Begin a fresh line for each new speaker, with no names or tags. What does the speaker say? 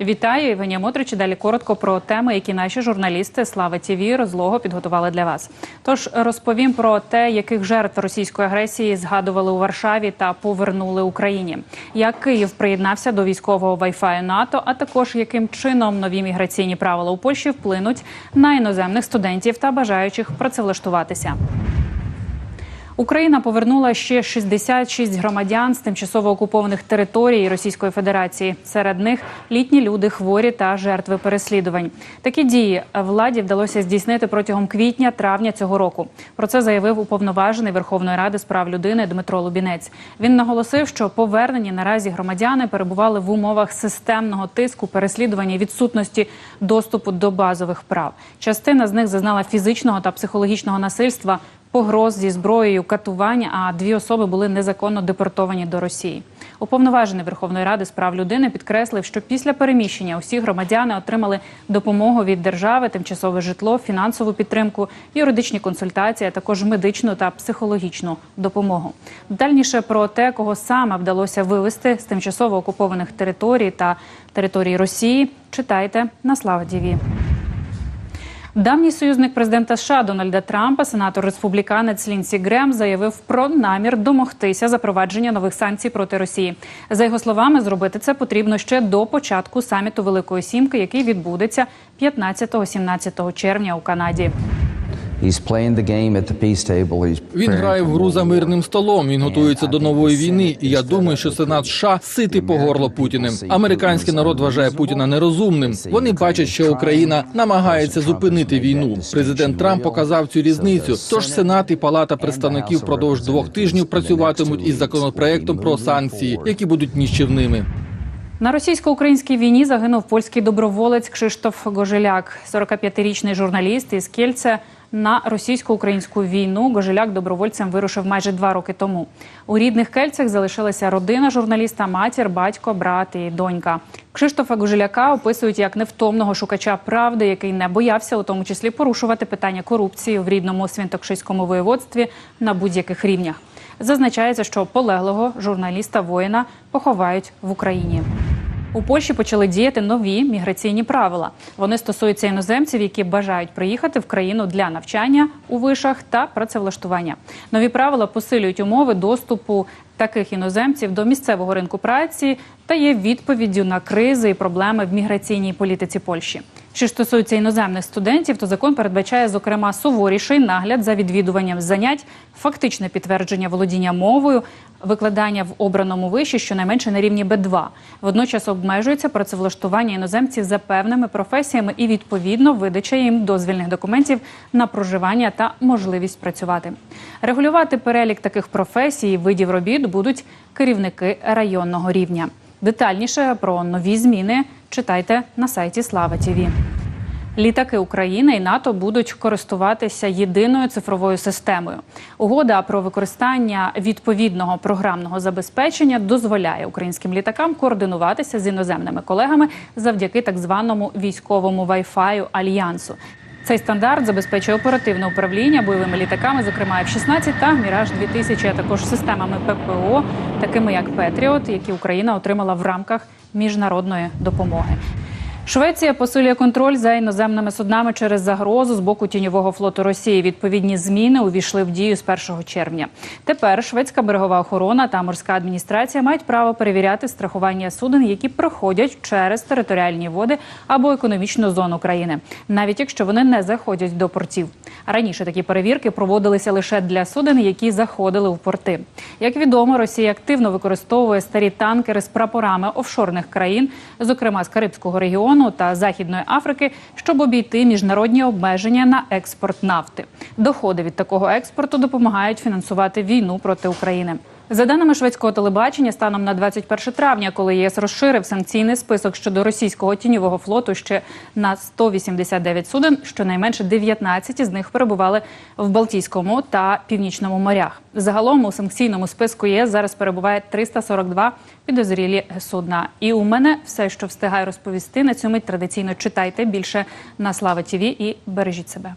Вітаю, Євгенія Мотрич. Далі коротко про теми, які наші журналісти Слава ТІВІ розлого підготували для вас. Тож розповім про те, яких жертв російської агресії згадували у Варшаві та повернули Україні. Як Київ приєднався до військового вайфаю НАТО, а також яким чином нові міграційні правила у Польщі вплинуть на іноземних студентів та бажаючих працевлаштуватися. Україна повернула ще 66 громадян з тимчасово окупованих територій Російської Федерації. Серед них літні люди, хворі та жертви переслідувань. Такі дії владі вдалося здійснити протягом квітня-травня цього року. Про це заявив уповноважений Верховної Ради з прав людини Дмитро Лубінець. Він наголосив, що повернені наразі громадяни перебували в умовах системного тиску, переслідування і відсутності доступу до базових прав. Частина з них зазнала фізичного та психологічного насильства погроз зі зброєю, катування, а дві особи були незаконно депортовані до Росії. Уповноважений Верховної Ради з прав людини підкреслив, що після переміщення усі громадяни отримали допомогу від держави, тимчасове житло, фінансову підтримку, юридичні консультації, а також медичну та психологічну допомогу. Дальніше про те, кого саме вдалося вивезти з тимчасово окупованих територій та території Росії, читайте на Слава Діві. Давній союзник президента США Дональда Трампа, сенатор республіканець Лінсі Грем, заявив про намір домогтися запровадження нових санкцій проти Росії. За його словами, зробити це потрібно ще до початку саміту Великої Сімки, який відбудеться 15-17 червня у Канаді.
Він грає в гру за мирним столом. Він готується до нової війни. І я думаю, що Сенат США ситий по горло Путіним. Американський народ вважає Путіна нерозумним. Вони бачать, що Україна намагається зупинити війну. Президент Трамп показав цю різницю. Тож Сенат і Палата представників впродовж двох тижнів працюватимуть із законопроектом про санкції, які будуть ніщівними.
На російсько-українській війні загинув польський доброволець Кшиштоф Гожеляк, 45-річний журналіст із Кільце. На російсько-українську війну Гожеляк добровольцем вирушив майже два роки тому. У рідних кельцях залишилася родина журналіста, матір, батько, брат і донька. Кшиштофа Гожеляка описують як невтомного шукача правди, який не боявся, у тому числі порушувати питання корупції в рідному свінтокшиському воєводстві на будь-яких рівнях. Зазначається, що полеглого журналіста воїна поховають в Україні. У Польщі почали діяти нові міграційні правила. Вони стосуються іноземців, які бажають приїхати в країну для навчання у вишах та працевлаштування. Нові правила посилюють умови доступу таких іноземців до місцевого ринку праці та є відповіддю на кризи і проблеми в міграційній політиці Польщі. Що стосується іноземних студентів, то закон передбачає зокрема суворіший нагляд за відвідуванням занять, фактичне підтвердження володіння мовою, викладання в обраному виші, щонайменше на рівні Б2. Водночас обмежується працевлаштування іноземців за певними професіями і відповідно видача їм дозвільних документів на проживання та можливість працювати. Регулювати перелік таких професій, і видів робіт будуть керівники районного рівня. Детальніше про нові зміни читайте на сайті Слава Тіві. Літаки України і НАТО будуть користуватися єдиною цифровою системою. Угода про використання відповідного програмного забезпечення дозволяє українським літакам координуватися з іноземними колегами завдяки так званому військовому вайфаю альянсу. Цей стандарт забезпечує оперативне управління бойовими літаками, зокрема F-16 та Міраж 2000 а також системами ППО, такими як Петріот, які Україна отримала в рамках міжнародної допомоги. Швеція посилює контроль за іноземними суднами через загрозу з боку тіньового флоту Росії. Відповідні зміни увійшли в дію з 1 червня. Тепер шведська берегова охорона та морська адміністрація мають право перевіряти страхування суден, які проходять через територіальні води або економічну зону країни, навіть якщо вони не заходять до портів. Раніше такі перевірки проводилися лише для суден, які заходили в порти. Як відомо, Росія активно використовує старі танкери з прапорами офшорних країн, зокрема з Карибського регіону та Західної Африки, щоб обійти міжнародні обмеження на експорт нафти. Доходи від такого експорту допомагають фінансувати війну проти України. За даними шведського телебачення, станом на 21 травня, коли ЄС розширив санкційний список щодо російського тіньового флоту ще на 189 суден, щонайменше 19 з них перебували в Балтійському та Північному морях. Загалом у санкційному списку ЄС зараз перебуває 342 підозрілі судна. І у мене все, що встигаю розповісти на мить традиційно читайте більше на Слава ТІВІ і бережіть себе.